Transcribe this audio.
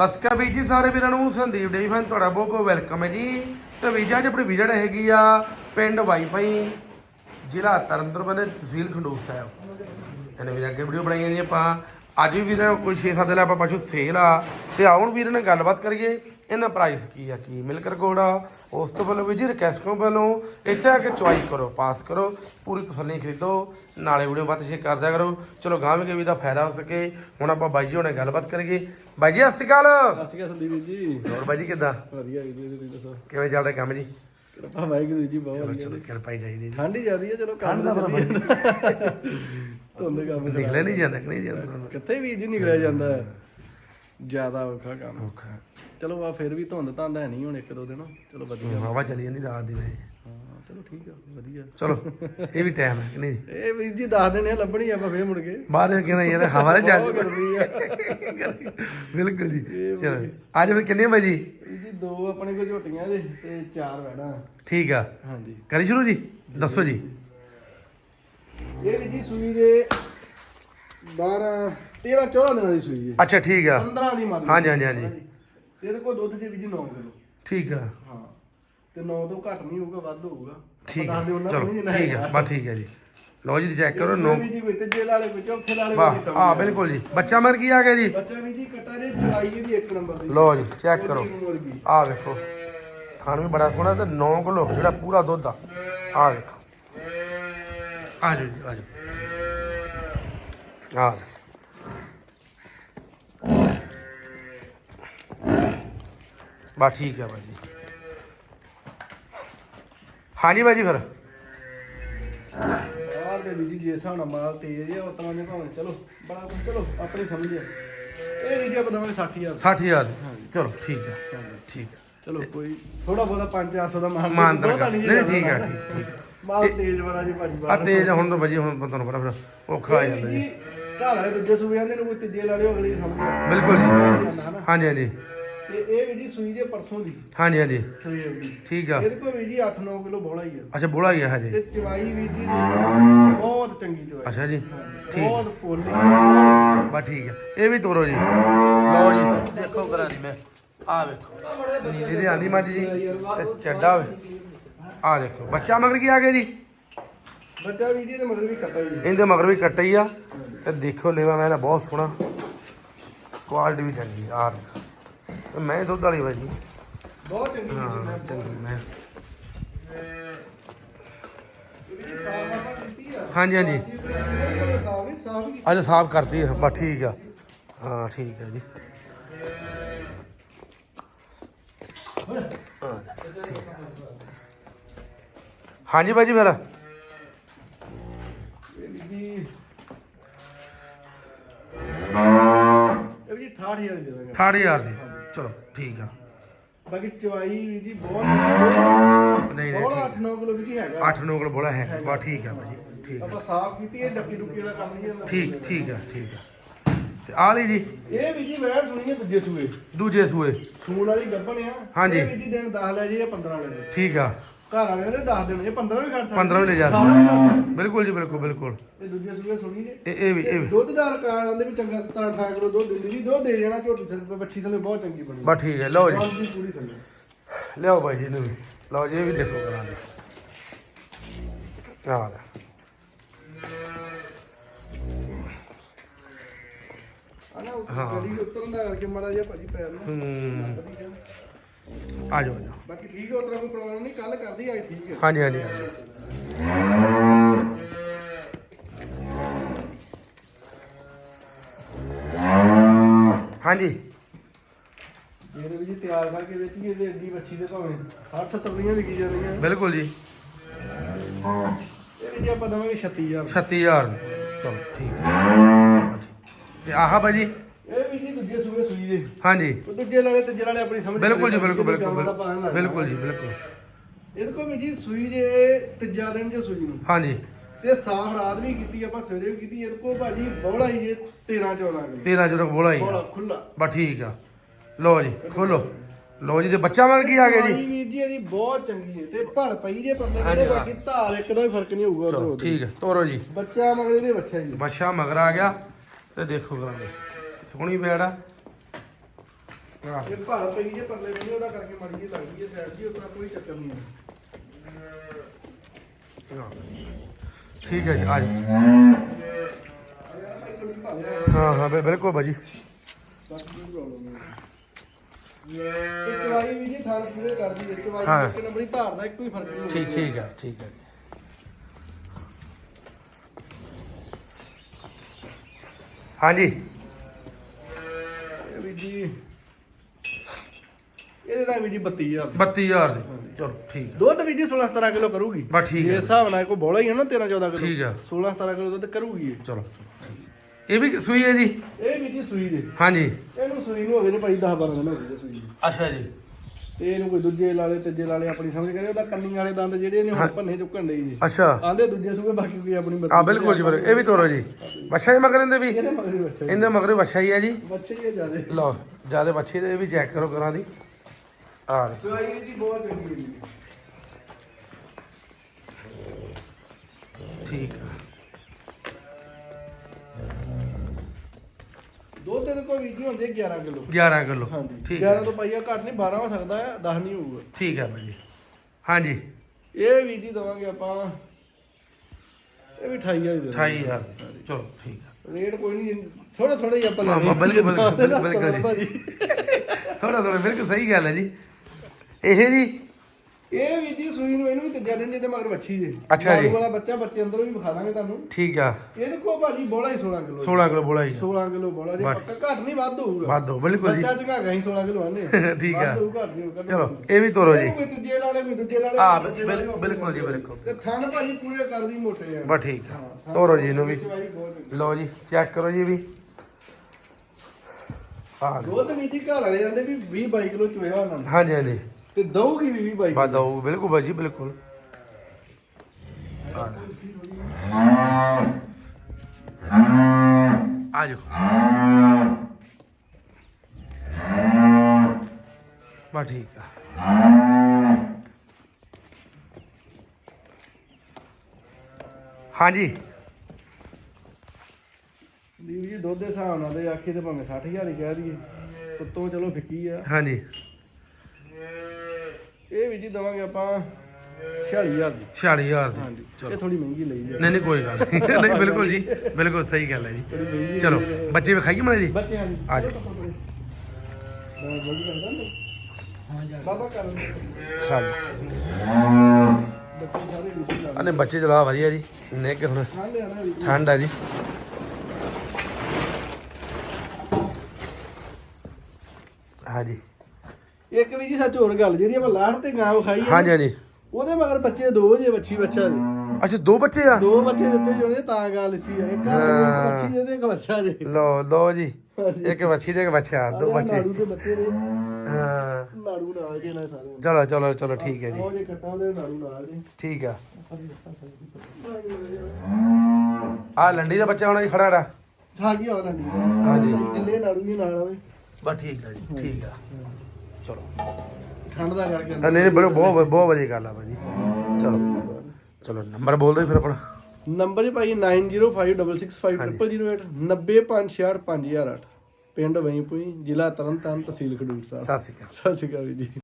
ਸਤਿ ਸ਼੍ਰੀ ਅਕਾਲ ਵੀਰ ਜੀ, ਸਾਰੇ ਵੀਰਾਂ ਨੂੰ ਸੰਦੀਪ ਡੇ ਫੈਨ ਤੁਹਾਡਾ ਬਹੁਤ ਬਹੁਤ ਵੈਲਕਮ ਹੈ ਜੀ। ਤੇ ਵੀਜ਼ਾ ਅੱਜ ਆਪਣੀ ਵਿਜਟ ਹੈਗੀ ਆ ਪਿੰਡ ਵਾਈਫਾਈ ਜ਼ਿਲ੍ਹਾ ਤਰਨਤਾਰਨ ਤਹਿਸੀਲ ਖੰਡੂਰ ਸਾਹਿਬ। ਇਹਨੇ ਵੀ ਅੱਗੇ ਵੀਡੀਓ ਬਣਾਈਆਂ ਜੀ ਆਪਾਂ। ਅੱਜ ਵੀ ਵੀਰਾਂ ਕੋਈ 6-7 ਦਿਨ ਆਪਾਂ ਪਸ਼ੂ ਸੇਲ ਆ। ਤੇ ਆਉਣ ਵੀਰਾਂ ਨਾਲ ਗੱਲਬਾਤ ਕਰੀਏ, ਇਹਨਾਂ ਪ੍ਰਾਈਸ ਕੀ ਆ, ਕੀ ਮਿਲਕਰ ਕੋੜਾ ਉਸ ਤੋਂ ਪਹਿਲਾਂ ਵੀ ਜੀ ਰਿਕਵੈਸਟ ਕਰੋ ਪਹਿਲੋਂ। ਇੱਥੇ ਆ ਕੇ ਚੁਆਈ ਕਰੋ ਪਾਸ ਕਰੋ, ਪੂਰੀ ਤਸੱਲੀ ਖਰੀਦੋ, ਨਾਲੇ ਵੀਡੀਓ ਵੱਧ ਸ਼ੇਅਰ ਕਰਦਿਆ ਕਰੋ। ਚਲੋ ਗਾਂ ਵੀ ਵੀ ਦਾ ਫਾਇਦਾ ਹੋ ਸਕੇ। ਹੁਣ ਆਪਾਂ ਬਾਈ ਜੀ ਹੁਣੇ ਗੱਲਬਾਤ ਕਰੀਏ। ਬਾਈ ਜੀ ਸਤਿ ਸ਼੍ਰੀ ਅਕਾਲ। ਸਤਿ ਸ਼੍ਰੀ ਅਕਾਲ ਸੰਦੀਪ ਵੀਰ ਜੀ। ਹੋਰ ਬਾਈ ਜੀ ਕਿੱਦਾਂ? ਵਧੀਆ ਜੀ ਤੁਸੀਂ ਦੱਸੋ? ਕਿਵੇਂ ਚੱਲਦਾ ਕੰਮ ਜੀ? ਕਿਰਪਾ ਵਾਹਿਗੁਰੂ ਜੀ ਬਹੁਤ ਵਧੀਆ ਚਲੋ ਕਿਰਪਾ ਹੀ ਚਾਹੀਦੀ ਜੀ। ਠੰਡ ਹੀ ਜਾਂਦੀ ਹੈ ਚਲੋ ਕੰਮ ਦਾ ਧੁੰਦ ਕੰਮ ਚ ਨਿਕਲਿਆ ਨਹੀਂ ਜਾਂਦਾ ਕਿ ਨਹੀਂ ਜਾਂਦਾ? ਕਿੱਥੇ ਵੀਰ ਜੀ ਨਿਕਲਿਆ ਜਾਂਦਾ? ਜ਼ਿਆਦਾ ਔਖਾ ਕੰਮ। ਔਖਾ। ਚਲੋ ਆ ਫਿਰ ਵੀ ਧੁੰਦ ਧੰਦ ਹੈ ਨਹੀਂ ਹੁਣ ਇੱਕ ਦੋ ਦਿਨ। ਚਲੋ ਵਧੀਆ। ਹਵਾ ਚੱਲੀ ਜਾਂਦੀ ਰਾਤ ਦੀ ਵੇ ਚਲੋ ਠੀਕ ਆ ਵਧੀਆ। ਚਲੋ ਇਹ ਵੀ ਟਾਈਮ ਹੈ ਕਿ ਨਹੀਂ? ਇਹ ਵੀਰ ਜੀ ਦੱਸ ਦਿੰਦੇ ਆ ਲੱਭਣੀ ਆਪਾਂ ਫੇਰ ਮੁੜ ਕੇ। ਬਾਅਦ ਵਿੱਚ ਕਹਿੰਦਾ ਯਾਰ ਗਰਮੀ ਆ। ਬਿਲਕੁਲ ਜੀ। ਚਲੋ ਅੱਜ ਫਿਰ ਕਿੰਨੇ ਵਜੇ ਜੀ? ਦੋ ਆਪਣੇ ਕੋਲ ਝੋਟੀਆਂ ਦੇ ਤੇ ਚਾਰ ਵੈਣਾ। ਠੀਕ ਆ। ਹਾਂਜੀ। ਕਰੀ ਸ਼ੁਰੂ ਜੀ? ਦੱਸੋ ਜੀ। ਇਹ ਵੀਰ ਜੀ ਸੂਈ ਦੇ 12 13 14 ਦਿਨਾਂ ਦੀ ਸੂਈ ਹੈ। ਅੱਛਾ ਠੀਕ ਆ। 15 ਦੀ ਲਓ। ਹਾਂਜੀ, ਹਾਂਜੀ, ਹਾਂਜੀ। ਇਹਦੇ ਕੋਲ ਦੁੱਧ ਦੇ ਵਿੱਚ 9 ਕਿਲੋ। ਠੀਕ ਆ। ਹਾਂ। ਤੇ 9 ਤੋਂ ਘੱਟ ਨਹੀਂ ਹੋਊਗਾ ਵੱਧ ਹੋਊਗਾ। ਠੀਕ ਨੂੰ ਚਲੋ ਠੀਕ ਹੈਗਾ। ਬਸ ਠੀਕ ਆ ਜੀ। ਲਓ ਜੀ ਚੈੱਕ ਕਰੋ ਨੋ ਜੀ ਕੋਈ ਤੀਜੇ ਵਾਲੇ ਕੋਈ ਚੌਥੇ ਵਾਲੇ ਕੋਈ ਸਮਝ ਆ ਬਿਲਕੁਲ ਜੀ। ਬੱਚਾ ਮਰ ਕੀ ਆ ਗਿਆ ਜੀ? ਬੱਚਾ ਵੀ ਜੀ ਕਟਾ ਦੇ ਚੁਆਈ ਇਹਦੀ ਇੱਕ ਨੰਬਰ ਦੀ। ਲਓ ਜੀ ਚੈੱਕ ਕਰੋ। ਆ ਵੇਖੋ। ਖਾਣ ਵੀ ਬੜਾ ਸੋਹਣਾ ਤੇ 9 ਕਿਲੋ ਜਿਹੜਾ ਪੂਰਾ ਦੁੱਧ ਆ। ਆ ਵੇਖੋ। ਆ ਜੀ ਆ ਜਾਓ। ਆ ਬਾ ਠੀਕ ਹੈ ਬਾਜੀ ਹਾਂਜੀ ਬਾਜੀ ਫਿਰ। ਬਾਹਰ ਦੇ ਵੀ ਜੀ ਹਿਸਾਬ ਨਾਲ ਮਾਲ ਤੇਜ਼ ਆ ਉਤਨਾ ਦੇ ਭਾਵੇਂ ਚਲੋ ਬੜਾ ਕੁਝ ਚਲੋ ਆਪਣੀ ਸਮਝ। ਆ ਇਹ ਵੀ ਜੀ ਆਪਾਂ ਦਵਾਂਗੇ 60000 60000 ਚਲੋ ਠੀਕ ਹੈ ਠੀਕ ਚਲੋ ਕੋਈ ਥੋੜਾ ਬਹੁਤਾ 5-400 ਦਾ ਮਾਲ ਮਾਨ ਬਹੁਤਾ ਨਹੀਂ ਠੀਕ ਜ਼ਿਆਦਾ ਠੀਕ ਠੀਕ। ਮਾਲ ਤੇਜ਼ ਬੜਾ ਜੀ ਭਾਜੀ ਆ ਤੇਜ਼ ਹੁਣ ਤਾਂ ਵਜੀ ਹੁਣ ਤੁਹਾਨੂੰ ਪਤਾ ਫਿਰ ਔਖਾ ਆ ਜਾਂਦਾ ਜੀ। ਘਰ ਵਾਲੇ ਦੂਜੇ ਸੂਏ ਆਂਦੇ ਨੂੰ ਕੋਈ ਤੀਜੇ ਲਾ ਲਿਓ ਅਗਲੀ ਸਮਝ ਆ। ਬਿਲਕੁਲ ਜੀ। ਹਾਂਜੀ ਹਾਂਜੀ। ਤੇ ਇਹ ਵੀ ਜੀ ਸੂਈ ਦੇ ਪਰਸੋਂ ਦੀ। ਹਾਂਜੀ ਹਾਂਜੀ। ਸਵੇਰ ਦੀ ਠੀਕ ਆ। ਇਹਦੇ ਕੋਲ ਵੀ ਜੀ 8-9 ਕਿਲੋ ਬੋਲਾ ਹੀ ਆ। ਅੱਛਾ ਬੋਲਾ ਗਿਆ ਹਜੇ? ਤੇ ਚਵਾਈ ਵੀ ਜੀ ਬਹੁਤ ਚੰਗੀ ਚਵਾਈ। ਅੱਛਾ ਜੀ ਠੀਕ ਬਹੁਤ ਪੋਲੀ ਬਾ ਠੀਕ ਹੈ ਇਹ ਵੀ ਤੋਰੋ ਜੀ। ਲਓ ਜੀ ਦੇਖੋ ਕਰਾਂ ਦੀ ਮੈਂ। ਆ ਵੇਖੋ। ਨੀਲੀ ਦੀ ਆਂਦੀ ਮੱਝ ਜੀ ਤੇ ਚੱਡਾ ਵੇ। ਆ ਦੇਖੋ। ਬੱਚਾ ਮਗਰ ਕੀ ਆ ਗਿਆ ਜੀ? ਬੱਚਾ ਵੀ ਜੀ ਤੇ ਮਗਰ ਵੀ ਕੱਟਾ ਜੀ ਇਹਦੇ ਮਗਰ ਵੀ ਕੱਟਾ ਹੀ ਆ। ਤੇ ਦੇਖੋ ਲੇਵਾ ਮੈਂ ਬਹੁਤ ਸੋਹਣਾ। ਕੁਆਲਿਟੀ ਵੀ ਚੰਗੀ ਆ ਦੇਖੋ। ਮੈਂ ਦੁੱਧ ਵਾਲੀ ਭਾਜੀ ਬਹੁਤ ਚੰਗੀ ਹਾਂ ਚੰਗੀ ਮੈਂ। ਆ। ਹਾਂਜੀ ਹਾਂਜੀ। ਅੱਜ ਸਾਫ਼ ਕਰਤੀ ਬਸ ਠੀਕ ਆ। ਹਾਂ ਠੀਕ ਹੈ ਜੀ। ਆ। ਹਾਂਜੀ ਬਾਜੀ ਫਿਰ। ਇਹ ਵੀ ਜੀ ਇਹ ਵੀ ਜੀ 68000 ਦੇ ਦਾਂਗੇ। 68000 ਦੀ। ਚਲੋ ਠੀਕ ਆ। ਬਾਕੀ ਚਵਾਈ ਵੀ ਜੀ ਬਹੁਤ ਨਹੀਂ ਨਹੀਂ ਬਹੁਤ 8-9 ਕਿਲੋ ਵੀ ਜੀ ਹੈਗਾ। 8 9 ਕੋਲ ਬੋਲਾ ਹੈ। ਬਸ ਠੀਕ ਆ ਬਾਜੀ ਠੀਕ ਆ। ਆਪਾਂ ਸਾਫ਼ ਕੀਤੀ ਇਹ ਡੱਕੀ ਡੁੱਕੀ ਵਾਲਾ ਕੰਮ ਨਹੀਂ ਹੁੰਦਾ ਠੀਕ ਠੀਕ ਆ ਠੀਕ ਆ। ਤੇ ਆ ਲਈ ਜੀ। ਇਹ ਵੀ ਜੀ ਮੈਂ ਸੁਣੀ ਹੈ ਦੂਜੇ ਸੂਏ। ਦੂਜੇ ਸੂਏ। ਸੂਣ ਵਾਲੀ ਗੱਭਣ ਆ। ਹਾਂਜੀ। ਇਹ ਵੀ ਜੀ ਦਿਨ 10 ਲੈ ਜੀ ਇਹ 15 ਲੈ ਜੀ। ਠੀਕ ਆ। ਘਰ ਵਾਲਿਆਂ ਦੇ 10 ਦਿਨ ਇਹ 15 ਵੀ ਕੱਢ ਸਕਦੇ 15 ਵੀ ਲੈ ਜਾ ਵੀ ਸਕਦੇ। ਬਿਲਕੁਲ ਜੀ ਬਿਲਕੁਲ ਬਿਲਕੁਲ। ਇਹ ਦੂਜੇ ਸੂਏ ਸੁਣੀ ਜੇ ਇਹ ਇਹ ਵੀ ਇਹ ਵੀ। ਦੁੱਧ ਦਾ ਰਿਕਾਰਡ ਆਂਦੇ ਵੀ ਚੰਗਾ 17 18 ਕਿਲੋ ਦੁੱਧ ਦਿੰਦੀ ਜੀ ਦੁੱਧ ਦੇ ਜਾਣਾ ਝੋਟੀ ਥੱਲੇ ਬੱਚੀ ਥੱਲੇ ਬਹੁਤ ਚੰਗੀ ਬਣੀ। ਬਸ ਠੀਕ ਹੈ ਲਓ ਜੀ। ਜੀ ਪੂਰੀ ਥੱਲੇ। ਲਿਆਓ ਭਾਈ ਜੀ ਇਹਨੂੰ ਵੀ। ਲਓ ਜੀ ਇਹ ਵੀ ਦੇਖੋ ਕਰਾਂ ਦੇ ਆ ਲੈ। ਆ ਨਾ ਗੱਡੀ ਉਤਰਨ ਦਾ ਕਰਕੇ ਮਾੜਾ ਜਿਹਾ ਭਾਜੀ ਪੈਰ ਨੂੰ ਹੂੰ। ਵਧੀਆ। ਆ ਜਾਓ ਆ ਜਾਓ। ਬਾਕੀ ਠੀਕ ਹੈ ਉਤਰਾ ਕੋਈ ਪ੍ਰੋਬਲਮ ਨਹੀਂ ਕੱਲ ਕਰਦੀ ਅੱਜ ਠੀਕ ਹੈ ਹਾਂਜੀ ਹਾਂਜੀ ਹਾਂਜੀ। ਹਾਂਜੀ। ਇਹਦੇ ਵਿੱਚ ਤਿਆਰ ਕਰਕੇ ਵਿੱਚ ਇਹਦੇ ਅੱਡੀ ਬੱਚੀ ਦੇ ਭਾਵੇਂ 60 70 ਦੀਆਂ ਵਿਕੀ ਜਾਂਦੀਆਂ। ਬਿਲਕੁਲ ਜੀ। ਇਹ ਵੀ ਜੇ ਆਪਾਂ ਦਵਾਂਗੇ 36000 36000 ਚਲੋ ਠੀਕ ਹੈ ਤੇ ਆਹ ਭਾਜੀ। ਦੂਜੇ ਸੂਏ ਸੂਈ ਦੇ ਹਾਂਜੀ। ਉਹ ਦੂਜੇ ਵਾਲੇ ਤੇ ਜਿਹੜੇ ਆਪਣੀ ਸਮਝ ਬਿਲਕੁਲ ਜੀ ਬਿਲਕੁਲ ਬਿਲਕੁਲ ਦਾ। ਬਿਲਕੁਲ ਜੀ ਬਿਲਕੁਲ। ਇਹਦੇ ਕੋਲ ਵੀ ਜੀ ਸੂਈ ਦੇ ਤੀਜਾ ਦਿਨ ਜੇ ਸੂਈ ਨੂੰ। ਹਾਂਜੀ। ਤੇ ਸਾਫ਼ ਰਾਤ ਵੀ ਕੀਤੀ ਆਪਾਂ ਸਵੇਰੇ ਵੀ ਕੀਤੀ ਇਹਦੇ ਕੋਲ ਭਾਜੀ ਬੋਲਾ ਹੀ ਜੇ 13 14 ਕਿਲੋ 13 ਜੁਰਕ ਬੋਲਾ ਹੀ ਬੋਲਾ ਖੁੱਲਾ ਬਸ ਠੀਕ ਆ। ਲਓ ਜੀ ਖੋਲੋ। ਲਓ ਜੀ ਤੇ ਬੱਚਾ ਮਰ ਕੀ ਆ ਗਿਆ ਜੀ। ਵੀਰ ਜੀ ਇਹਦੀ ਬਹੁਤ ਚੰਗੀ ਹੈ ਤੇ ਭੜ ਪਈ ਜੇ ਪਰਲੇ ਕਹਿੰਦੇ ਬਾਕੀ ਧਾਰ ਇੱਕ ਦਾ ਵੀ ਫ਼ਰਕ ਨਹੀਂ ਹੋਊਗਾ ਚਲੋ ਠੀਕ ਹੈ ਤੋਰੋ ਜੀ। ਬੱਚਾ ਮਗਰ ਇਹਦੇ ਬੱਚਾ ਜੀ ਬੱਚਾ ਮਗਰ ਆ ਗਿਆ ਤੇ ਦੇਖੋ ਕਰਾਂਗੇ ਸੋਹਣੀ ਬੈੜ ਆ। ਹਾਂ ਇਹ ਭਾਰ ਪਈ ਜੇ ਪਰਲੇ ਬੰਨੇ ਉਹਦਾ ਕਰਕੇ ਮਾੜੀ ਜਿਹੀ ਲੱਗਦੀ ਹੈ ਸਾਈਡ ਜੀ ਉਤਰਾ ਕੋਈ ਚੱਕਰ ਨਹੀਂ ਹੈ। ਠੀਕ ਹੈ ਜੀ ਆ ਹਾਂ ਹਾਂ ਬਿ- ਬਿਲਕੁਲ ਭਾਜੀ। ਬਸ ਕੋਈ ਪ੍ਰੋਬਲਮ ਨਹੀਂ ਇਹ ਚਵਾਈ ਵੀ ਜੀ ਥਾਲ ਪੂਰੇ ਕਰਦੀ ਹੈ। ਚਵਾਈ ਹਾਂ। ਇੱਕ ਨੰਬਰੀ ਧਾਰ ਦਾ ਇੱਕੋ ਹੀ ਫ਼ਰਕ ਨਹੀਂ ਠੀਕ ਠੀਕ ਹੈ ਠੀਕ ਹੈ। ਹਾਂਜੀ। ਵੀ ਜੀ ਇਹਦੇ ਦਾ ਵੀ ਜੀ 32000 32000 ਦੀ। ਚਲੋ ਠੀਕ ਹੈ ਦੁੱਧ ਵੀ ਜੀ 16 17 ਕਿਲੋ ਕਰੂਗੀ। ਬਸ ਠੀਕ ਹੈ ਹਿਸਾਬ ਨਾਲ ਕੋਈ ਬੋਲਾ ਹੀ ਹੈ ਨਾ 13 14 ਕਿਲੋ। ਠੀਕ ਆ। 16 17 ਕਿਲੋ ਦੁੱਧ ਕਰੂਗੀ ਇਹ। ਚਲੋ। ਇਹ ਵੀ ਸੂਈ ਹੈ ਜੀ? ਇਹ ਵੀ ਜੀ ਸੂਈ ਦੇ। ਹਾਂਜੀ। ਇਹਨੂੰ ਸੂਈ ਨੂੰ ਹੋ ਗਏ ਨੇ ਭਾਈ 10 12 ਦਿਨ ਹੋ ਗਏ ਨੇ ਸੂਈ ਨੂੰ। ਅੱਛਾ ਜੀ। ਤੇ ਇਹਨੂੰ ਕੋਈ ਦੂਜੇ ਲਾਲੇ ਤੀਜੇ ਲਾਲੇ ਆਪਣੀ ਸਮਝ ਕਰੇ ਉਹਦਾ ਕੰਨੀ ਵਾਲੇ ਦੰਦ ਜਿਹੜੇ ਨੇ ਹੁਣ ਭੰਨੇ ਚੁੱਕਣ ਦੇ ਜੀ। ਅੱਛਾ। ਆਂਦੇ ਦੂਜੇ ਸੂਏ ਬਾਕੀ ਕੋਈ ਆਪਣੀ ਮਰਜ਼ੀ ਆ ਬਿਲਕੁਲ ਜੀ ਬਿਲਕੁਲ। ਇਹ ਵੀ ਤੋਰੋ ਜੀ। ਬੱਚਾ ਹੀ ਮਗਰ ਇਹਦੇ ਵੀ? ਇਹਦੇ ਮਗਰ ਇਹਦੇ ਬੱਚਾ ਹੀ ਹੈ ਜੀ। ਬੱਚੇ ਹੀ ਜਿਆਦੇ। ਲਓ ਜ਼ਿਆਦਾ ਬੱਚੇ ਦੇ ਵੀ ਚੈੱਕ ਕਰੋ ਕਰਾਂ ਦੀ। ਆ ਚੁਆਈ ਜੀ ਬਹੁਤ ਚੰਗੀ ਹੈ ਜੀ। ਠੀਕ ਆ। ਦੁੱਧ ਦੇ ਕੋਈ ਵੀ ਹੁੰਦੇ 11 ਕਿਲੋ। 11 ਕਿਲੋ। ਹਾਂਜੀ। ਠੀਕ ਹੈ 11 ਤੋਂ ਪਾਈਆ ਘੱਟ ਨਹੀਂ 12 ਹੋ ਸਕਦਾ ਹੈ 10 ਨਹੀਂ ਹੋਊਗਾ। ਠੀਕ ਹੈ ਭਾਜੀ ਹਾਂਜੀ। ਇਹ ਵੀ ਜੀ ਦਵਾਂਗੇ ਆਪਾਂ। ਇਹ ਵੀ 28000 ਦੀ ਦੇ 28000 ਚਲੋ ਠੀਕ ਆ ਰੇਟ ਕੋਈ ਨਹੀਂ ਥੋੜਾ ਥੋੜਾ ਹੀ ਆਪਾਂ ਹਾਂ, ਹਾਂ, ਬਿਲਕੁਲ, ਬਿਲਕੁਲ। ਬਿਲਕੁਲ ਜੀ। ਥੋੜਾ ਥੋੜਾ ਬਿਲਕੁਲ ਸਹੀ ਗੱਲ ਹੈ ਜੀ। ਇਹ ਜੀ ਇਹ ਵੀ ਜੀ ਸੂਈ ਨੂੰ ਇਹਨੂੰ ਵੀ ਤੀਜਾ ਦਿਨ ਜਿਹਦੇ ਮਗਰ ਬੱਚੀ ਜੇ ਅੱਛਾ ਜੀ। ਵਾਲਾ ਬੱਚਾ ਬੱਚੇ ਅੰਦਰੋਂ ਵੀ ਵਿਖਾ ਦਾਂਗੇ ਤੁਹਾਨੂੰ। ਠੀਕ ਆ। ਇਹਦੇ ਕੋ ਭਾਜੀ ਬੋਲਾ ਹੀ 16 ਕਿਲੋ 16 ਕਿਲੋ ਬੋਲਾ ਜੀ 16 ਕਿਲੋ ਬੋਲਾ ਜੇ। ਪੱਕਾ ਘੱਟ ਨਹੀਂ ਵੱਧ ਹੋਊਗਾ। ਵਾਧੋ ਬਿਲਕੁਲ ਜੀ। ਬੱਚਾ ਚੰਗਾ ਗਈ 16 ਕਿਲੋ ਆਨੇ ਠੀਕ ਆ। ਵੱਧ ਹੋਊ, ਘੱਟ ਨਹੀਂ ਹੋਊਗਾ। ਚਲੋ ਇਹ ਵੀ ਤੋਰੋ ਜੀ। ਕੋਈ ਤੀਜੇ ਲਾਲੇ ਕੋਈ ਦੂਜੇ ਹਾਂ, ਕੋਈ ਤੀਜੇ ਲਾਲੇ, ਬਿਲ- ਬਿਲਕੁਲ ਜੀ, ਬਿਲਕੁਲ। ਤੇ ਥਣ ਭਾਜੀ ਪੂਰੇ ਕਰਦੀ ਮੋਟੇ ਆ। ਬਸ ਠੀਕ ਆ। ਤੋਰੋ ਜੀ ਇਹਨੂੰ ਵੀ। ਚਵਾਈ ਬਹੁਤ ਚੰਗੀ। ਲਓ ਜੀ ਚੈੱਕ ਕਰੋ ਜੀ ਇਹ ਵੀ। ਹਾਂ ਦੁੱਧ ਵੀ ਜੀ ਘਰ ਵਾਲੇ ਜਾਂਦੇ ਵੀ 20 22 ਕਿਲੋ ਚੋਇਆ ਉਹਨਾਂ ਨੇ ਹਾਂਜੀ ਹਾਂਜੀ। ਤੇ ਦਊਗੀ ਵੀ 20 22 ਬਾਦ ਆਓ ਬਿਲਕੁਲ ਭਾਜੀ ਬਿਲਕੁਲ। ਆ ਜਾਓ। ਬਾ ਠੀਕ ਆ। ਹਾਂਜੀ। ਜੀ ਦੁੱਧ ਦੇ ਹਿਸਾਬ ਨਾਲ ਤੇ ਆਖੀ ਤੇ ਭਾਵੇਂ 60000 ਹੀ ਕਹਿ ਦਈਏ। ਉੱਤੋਂ ਚਲੋ ਫਿੱਕੀ ਆ। ਹਾਂਜੀ। ਇਹ ਵੀ ਜੀ ਦਵਾਂਗੇ ਆਪਾਂ 46000 ਦੀ। 46000 ਦੀ। ਹਾਂਜੀ। ਚਲੋ। ਇਹ ਥੋੜੀ ਮਹਿੰਗੀ ਲਈ ਹੈ। ਨਹੀਂ ਨਹੀਂ ਕੋਈ ਗੱਲ ਨਹੀਂ। ਨਹੀਂ ਬਿਲਕੁਲ ਜੀ। ਬਿਲਕੁਲ ਸਹੀ ਗੱਲ ਹੈ ਜੀ। ਚਲੋ ਬੱਚੇ ਵਿਖਾਈਏ ਮਾੜੇ ਜੀ? ਬੱਚਿਆਂ ਦੀ ਆ ਜਾਓ। ਬਾਬਾ ਕਰਨ ਖਾ ਬੱਚੇ ਅਨੇ ਚਲਾ ਵਧੀਆ ਜੀ। ਨੇ ਕਿ ਹੁਣ ਠੰਡ ਆ ਠੰਡ ਆ ਜੀ। ਇੱਕ ਵੀ ਜੀ ਸੱਚ ਹੋਰ ਗੱਲ ਜਿਹੜੀ ਆਪਾਂ ਲਾੜ ਤੇ ਗਾਂ ਵਿਖਾਈ ਆ ਹਾਂਜੀ ਹਾਂਜੀ। ਉਹਦੇ ਮਗਰ ਬੱਚੇ ਦੋ ਜੇ ਬੱਚੀ ਬੱਚਾ ਜੇ। ਅੱਛਾ ਦੋ ਬੱਚੇ ਆ? ਦੋ ਬੱਚੇ ਦਿੱਤੇ ਜੋਨੇ ਤਾਂ ਗਾਂ ਲਿਸੀ ਆ ਇੱਕ ਹਾਂ। ਬੱਚੀ ਜਿਹਦੇ ਇੱਕ ਬੱਚਾ ਜੇ। ਲੋ ਲੋ ਜੀ ਇੱਕ ਬੱਚੀ ਤੇ ਇੱਕ ਬੱਚਾ ਦੋ ਬੱਚੇ। ਨਾੜੂ ਦੇ ਬੱਚੇ ਨੇ। ਹਾਂ। ਨਾੜੂ ਨਾਲ ਜੇ ਨਾ ਸਾਰੇ। ਚਲੋ ਚਲੋ ਚਲੋ ਠੀਕ ਹੈ ਜੀ। ਉਹ ਜੇ ਕੱਟਾ ਉਹਦੇ ਨਾੜੂ ਨਾਲ ਜੇ ਠੀਕ ਆ। ਆ ਲੰਡੀ ਦਾ ਬੱਚਾ ਹੁਣ ਜੀ ਖੜਾ ਰਾ ਠਾ ਕੀ ਹੋਣਾ ਨਹੀਂ ਹਾਂਜੀ। ਕਿੱਲੇ ਨਾੜੂ ਨਹੀਂ ਨਾਲ ਆਵੇ ਬਸ ਠੀਕ ਆ ਜੀ ਠੀਕ ਆ। ਚਲੋ। ਠੰਡ ਦਾ ਕਰਕੇ ਨਹੀਂ ਨਹੀਂ ਬੜਾ ਬਹੁਤ ਬਹੁਤ ਵਧੀਆ ਗੱਲ ਆ ਭਾਜੀ। ਚਲੋ। ਚਲੋ ਨੰਬਰ ਬੋਲ ਦਿਓ ਫਿਰ ਆਪਣਾ। ਨੰਬਰ ਜੀ ਭਾਈ 9056650008 905665008 ਪਿੰਡ ਵਈਪੁਈ ਜ਼ਿਲ੍ਹਾ ਤਰਨਤਾਰਨ ਤਹਿਸੀਲ ਖਡੂਰ ਸਾਹਿਬ। ਸਤਿ ਸ਼੍ਰੀ ਅਕਾਲ। ਸਤਿ ਸ਼੍ਰੀ ਅਕਾਲ ਜੀ।